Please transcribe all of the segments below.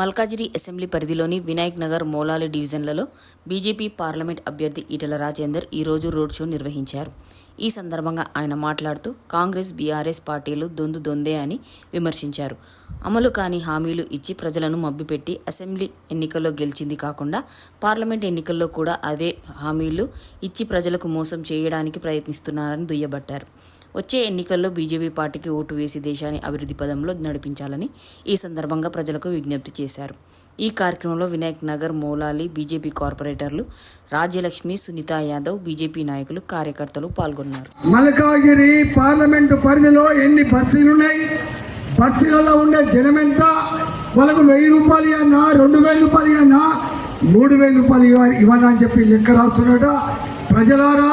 Malkajgiri assembly పరిధిలోని వినాయక్ నగర్ మోలాలి డివిజన్లలో BJP parliament అభ్యర్థి ఈటల రాజేందర్ ఈరోజు రోడ్ షో నిర్వహించారు. ఈ సందర్భంగా ఆయన మాట్లాడుతూ కాంగ్రెస్ బీఆర్ఎస్ పార్టీలు దొందు దొందే అని విమర్శించారు. అమలు కాని హామీలు ఇచ్చి ప్రజలను మభ్యపెట్టి అసెంబ్లీ ఎన్నికల్లో గెలిచింది కాకుండా పార్లమెంట్ ఎన్నికల్లో కూడా అవే హామీలు ఇచ్చి ప్రజలకు మోసం చేయడానికి ప్రయత్నిస్తున్నారని దుయ్యబట్టారు. వచ్చే ఎన్నికల్లో బీజేపీ పార్టీకి ఓటు వేసి దేశాన్ని అభివృద్ధి పదంలో నడిపించాలని ఈ సందర్భంగా ప్రజలకు విజ్ఞప్తి చేశారు. ఈ కార్యక్రమంలో వినాయక్ నగర్ మౌలాలి బీజేపీ కార్పొరేటర్లు రాజ్యలక్ష్మి సునీత యాదవ్ బీజేపీ నాయకులు కార్యకర్తలు పాల్గొన్నారు. మల్కాగిరి పార్లమెంటు పరిధిలో ఎన్ని బస్సులు ఉన్నాయి? బస్సులలో ఉండే జనం ఎంత? వాళ్ళకు వెయ్యి రూపాయలు అన్నా రెండు వేల రూపాయలు అన్నా మూడు వేల రూపాయలు ఇవ్వ- ఇవ్వనా అని చెప్పి లెక్క రాస్తున్నాడ ప్రజలారా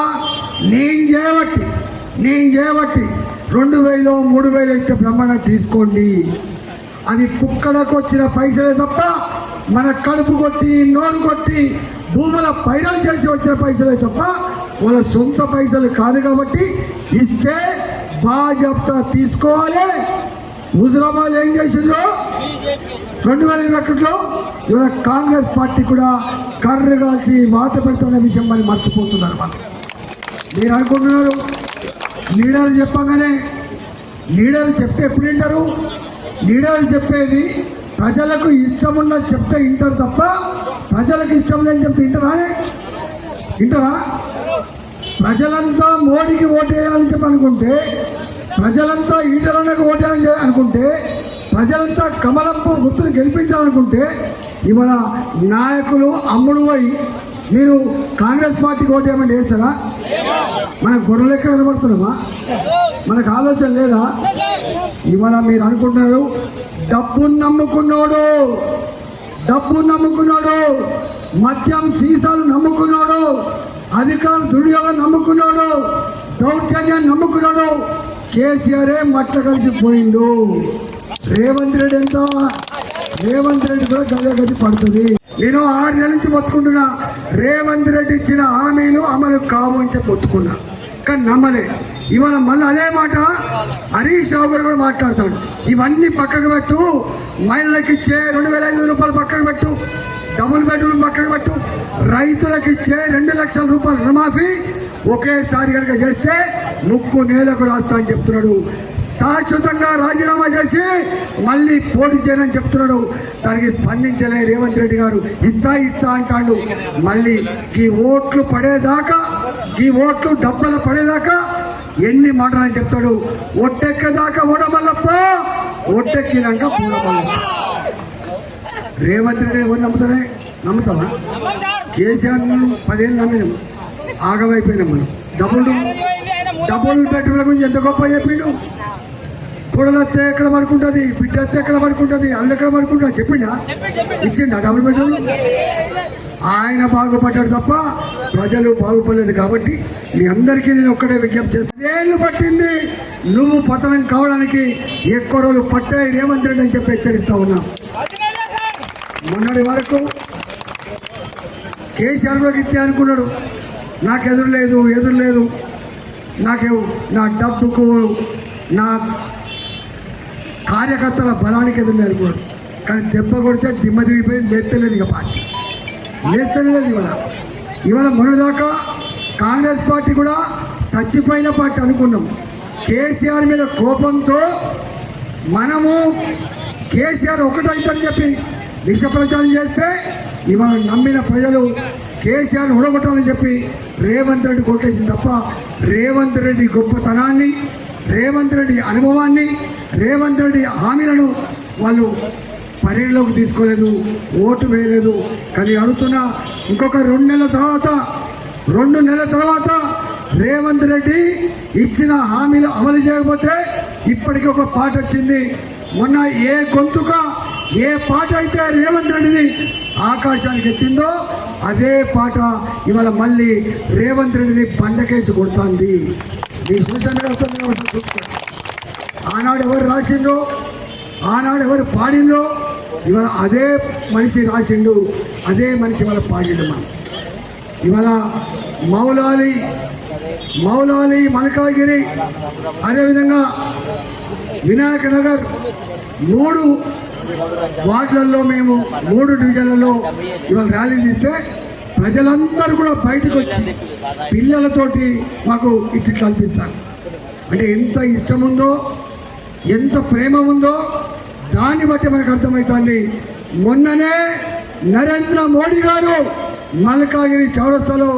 నేను చేయబట్టి నేను చేయబట్టి రెండు వేలు మూడు వేలు అయితే బ్రహ్మాండం తీసుకోండి. అవి కుక్కడకు వచ్చిన పైసలే తప్ప మన కడుపు కొట్టి నోరు కొట్టి భూముల పైరలు చేసి వచ్చిన పైసలే తప్ప వాళ్ళ సొంత పైసలు కాదు కాబట్టి ఇస్తే బాజాప్తా తీసుకోవాలి. హుజరాబాద్ ఏం చేసిండ్రు? రెండు వేల ఇరవై ఒకటిలో ఇవాళ కాంగ్రెస్ పార్టీ కూడా కర్రు కాల్చి వాత పెడుతున్న విషయం మరి మర్చిపోతున్నారు వాళ్ళు. మీరు అనుకుంటున్నారు లీడర్ చెప్పగానే లీడర్ చెప్తే ఎప్పుడు వింటారు? లీడర్ చెప్పేది ప్రజలకు ఇష్టం ఉన్న చెప్తే వింటారు తప్ప ప్రజలకు ఇష్టం లేని చెప్తే వింటారా వింటారా? ప్రజలంతా మోడీకి ఓటేయాలని చెప్పి అనుకుంటే ప్రజలంతా ఈటలన్నకు ఓటేయాలని చెప్పి అనుకుంటే ప్రజలంతా కమలంపు గుర్తును గెలిపించాలనుకుంటే ఇవాళ నాయకులు అమ్ముడు పోయి మీరు కాంగ్రెస్ పార్టీకి ఓటేయమని వేస్తారా మన గొర్రెలెక్క కనబడుతున్నామా? మనకు ఆలోచన లేదా? ఇవాళ మీరు అనుకుంటున్నారు డబ్బును నమ్ముకున్నాడు డబ్బు నమ్ముకున్నాడు మద్యం సీసాలు నమ్ముకున్నాడు అధికారులు దుర్యోగం నమ్ముకున్నాడు దౌర్జన్యాన్ని నమ్ముకున్నాడు కేసీఆరే మట్ట కలిసిపోయిండు రేవంత్ రెడ్డి ఎంత? రేవంత్ రెడ్డి కూడా గదే గది పడుతుంది. నేను ఆరు నెలల నుంచి బతుకుంటున్నా. రేవంత్ రెడ్డి ఇచ్చిన హామీలు అమలు కావు అని చెప్పి ఒత్తుకున్నా. కానీ నమ్మలే. ఇవాళ మళ్ళీ అదే మాట హరీష్ రావు గారు కూడా మాట్లాడతాడు. ఇవన్నీ పక్కకు పెట్టు. మహిళలకు ఇచ్చే రెండు వేల ఐదు రూపాయలు పక్కకు పెట్టు. డబుల్ బెడ్రూమ్ పక్కకు పెట్టు. రైతులకు ఇచ్చే రెండు లక్షల రూపాయలు రుణమాఫీ. ఒకేసారి కనుక చేస్తే ముక్కు నేలకు రాస్తా అని చెప్తున్నాడు. శాశ్వతంగా రాజీనామా చేసి మళ్ళీ పోటీ చేయనని చెప్తున్నాడు. దానికి స్పందించలే రేవంత్ రెడ్డి గారు. ఇస్తా ఇస్తా అంటాడు. మళ్ళీ ఈ ఓట్లు పడేదాకా ఈ ఓట్లు డబ్బలు పడేదాకా ఎన్ని మాటలని చెప్తాడు. ఒట్టెక్కేదాకా ఓడమల్లప్ప ఒట్టెక్కినాక పూడమల్లప్ప. రేవంత్ రెడ్డి ఎవరు నమ్ముతాడే నమ్ముతావా? కేసీఆర్ పదేళ్ళు నమ్మినాం. ఆగమైపోయినాం మనం. డబుల్ డబుల్ బెడ్రూమ్ల గురించి ఎంత గొప్ప చెప్పిండు. పొడలు వస్తే ఎక్కడ పడుకుంటుంది బిడ్డ వస్తే ఎక్కడ పడుకుంటుంది అల్లు ఎక్కడ పడుకుంటుంది చెప్పిండా? ఇచ్చిండా డబుల్ బెడ్రూమ్? ఆయన బాగుపడ్డాడు తప్ప ప్రజలు బాగుపడలేదు కాబట్టి మీ అందరికీ నేను ఒక్కడే విజ్ఞప్తి చేస్తాను ఏళ్ళు పట్టింది. నువ్వు పతనం కావడానికి ఎక్కువ రోజులు పట్టాయి రేవంత్ రెడ్డి అని చెప్పి హెచ్చరిస్తా ఉన్నా. మొన్నటి వరకు కేసీఆర్ కూడా ఇట్టే అనుకున్నాడు. నాకు ఎదురు లేదు ఎదురు లేదు. నాకు నా డబ్బుకు నా కార్యకర్తల బలానికి ఎదురు లేదు కానీ దెబ్బ కొడితే దిమ్మ దిగిపోయి లేస్తలేదు ఇక పార్టీ. లేస్తలేదు ఇవాళ. ఇవాళ మొన్నదాకా కాంగ్రెస్ పార్టీ కూడా చచ్చిపోయిన పార్టీ అనుకున్నాం. కేసీఆర్ మీద కోపంతో మనము కేసీఆర్ ఒకటైతని చెప్పి విష ప్రచారం చేస్తే ఇవాళ నమ్మిన ప్రజలు కేసీఆర్ ఉడగొట్టాలని చెప్పి రేవంత్ రెడ్డి కొట్టేసింది తప్ప రేవంత్ రెడ్డి గొప్పతనాన్ని రేవంత్ రెడ్డి అనుభవాన్ని రేవంత్ రెడ్డి హామీలను వాళ్ళు పరిగణలోకి తీసుకోలేదు ఓటు వేయలేదు. కానీ అడుగుతున్నా ఇంకొక రెండు నెలల తర్వాత రెండు నెలల తర్వాత రేవంత్ రెడ్డి ఇచ్చిన హామీలు అమలు చేయకపోతే ఇప్పటికీ ఒక పాట వచ్చింది. మొన్న ఏ గొంతుక ఏ పాట అయితే రేవంత్ రెడ్డిని ఆకాశానికి ఎత్తిందో అదే పాట ఇవాళ మళ్ళీ రేవంత్ రెడ్డిని బండకేసి కొడుతుంది. మీ సూచనలు వస్తుంది ఆనాడు ఎవరు రాసిండ్రో ఆనాడు ఎవరు పాడిండ్రో ఇవాళ అదే మనిషి రాసిండు అదే మనిషి ఇవాళ పాడిండు మనం. ఇవాళ మౌలాలి మౌలాలి మల్కాగిరి అదేవిధంగా వినాయక నగర్ మూడు వార్డులలో మేము మూడు డివిజన్లలో ఇవాళ ర్యాలీ తీస్తే ప్రజలందరూ కూడా బయటకు వచ్చి పిల్లలతోటి మాకు ఇట్లు కల్పిస్తారు. అంటే ఎంత ఇష్టం ఉందో ఎంత ప్రేమ ఉందో దాన్ని బట్టి మనకు అర్థమవుతుంది. మొన్ననే నరేంద్ర మోడీ గారు మల్కాగిరి చౌరస్తాలో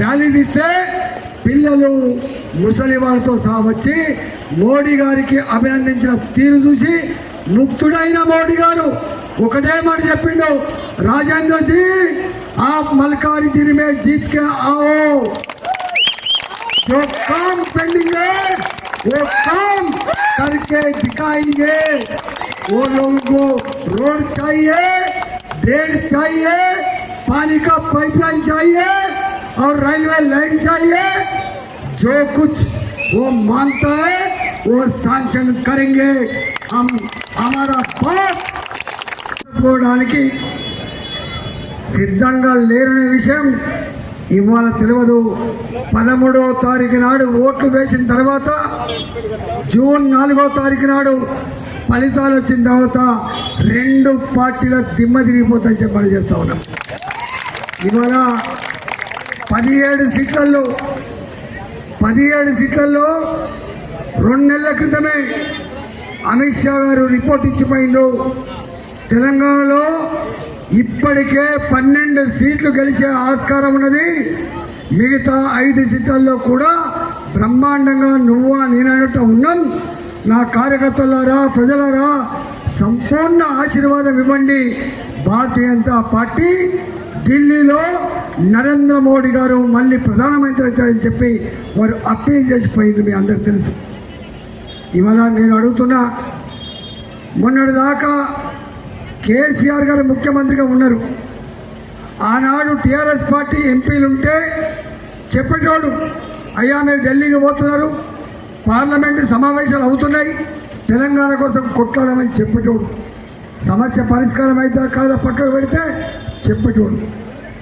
ర్యాలీ తీస్తే పిల్లలు ముసలి వాళ్ళతో సహా వచ్చి మోడీ గారికి అభినందించిన తీరు చూసి ముక్తుడైన మోడీ గారు ఒకటే మాట చెప్పిండు రాజేంద్ర జీ आप मलकारी जिले में जीत के आओ जो काम पेंडिंग है वो काम करके दिखाएंगे वो लोगों को रोड चाहिए ड्रेन चाहिए पानी का पाइपलाइन चाहिए और रेलवे लाइन चाहिए जो कुछ वो मानता है वो सैंक्शन करेंगे हम అమర సిద్ధంగా లేరనే విషయం ఇవాళ తెలియదు. పదమూడవ తారీఖు నాడు ఓట్లు వేసిన తర్వాత జూన్ నాలుగవ తారీఖు నాడు ఫలితాలు వచ్చిన తర్వాత రెండు పార్టీల దిమ్మ తిరిగిపోతుందని చెప్పని చేస్తూ ఉన్నాం. ఇవాళ పదిహేడు సీట్లలో పదిహేడు సీట్లలో రెండు నెలల క్రితమే అమిత్ షా గారు రిపోర్ట్ ఇచ్చిపోయిండు తెలంగాణలో ఇప్పటికే పన్నెండు సీట్లు గెలిచే ఆస్కారం ఉన్నది. మిగతా ఐదు సీట్లలో కూడా బ్రహ్మాండంగా నువ్వా నేనన్నట్టు ఉన్నాం. నా కార్యకర్తలారా ప్రజలారా సంపూర్ణ ఆశీర్వాదం ఇవ్వండి. భారతీయ జనతా పార్టీ ఢిల్లీలో నరేంద్ర మోడీ గారు మళ్ళీ ప్రధానమంత్రి అవుతారని చెప్పి వారు అప్పీల్ చేసిపోయింది మీ అందరికి తెలుసు. ఇవాళ నేను అడుగుతున్నా మొన్నటిదాకా కేసీఆర్ గారు ముఖ్యమంత్రిగా ఉన్నారు. ఆనాడు టీఆర్ఎస్ పార్టీ ఎంపీలు ఉంటే చెప్పేటోడు అయ్యా మీరు ఢిల్లీకి పోతున్నారు పార్లమెంట్ సమావేశాలు అవుతున్నాయి తెలంగాణ కోసం కొట్లాడమని చెప్పేటోడు సమస్య పరిష్కారం అయితే కాదా పక్కకు పెడితే చెప్పేటోడు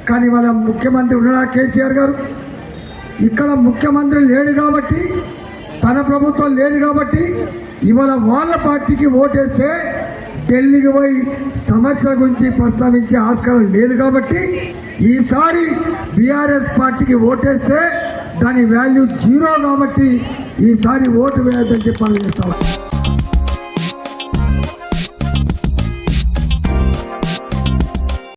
కానీ వాళ్ళ ముఖ్యమంత్రి ఉన్నాడా కేసీఆర్ గారు? ఇక్కడ ముఖ్యమంత్రి లేడు కాబట్టి తన ప్రభుత్వం లేదు కాబట్టి ఇవాళ వాళ్ళ పార్టీకి ఓటేస్తే ఢిల్లీకి పోయి సమస్యల గురించి ప్రస్తావించే ఆస్కారం లేదు కాబట్టి ఈసారి బీఆర్ఎస్ పార్టీకి ఓటేస్తే దాని వాల్యూ జీరో కాబట్టి ఈసారి ఓటు వేయద్దని చెప్పాలని చేస్తాను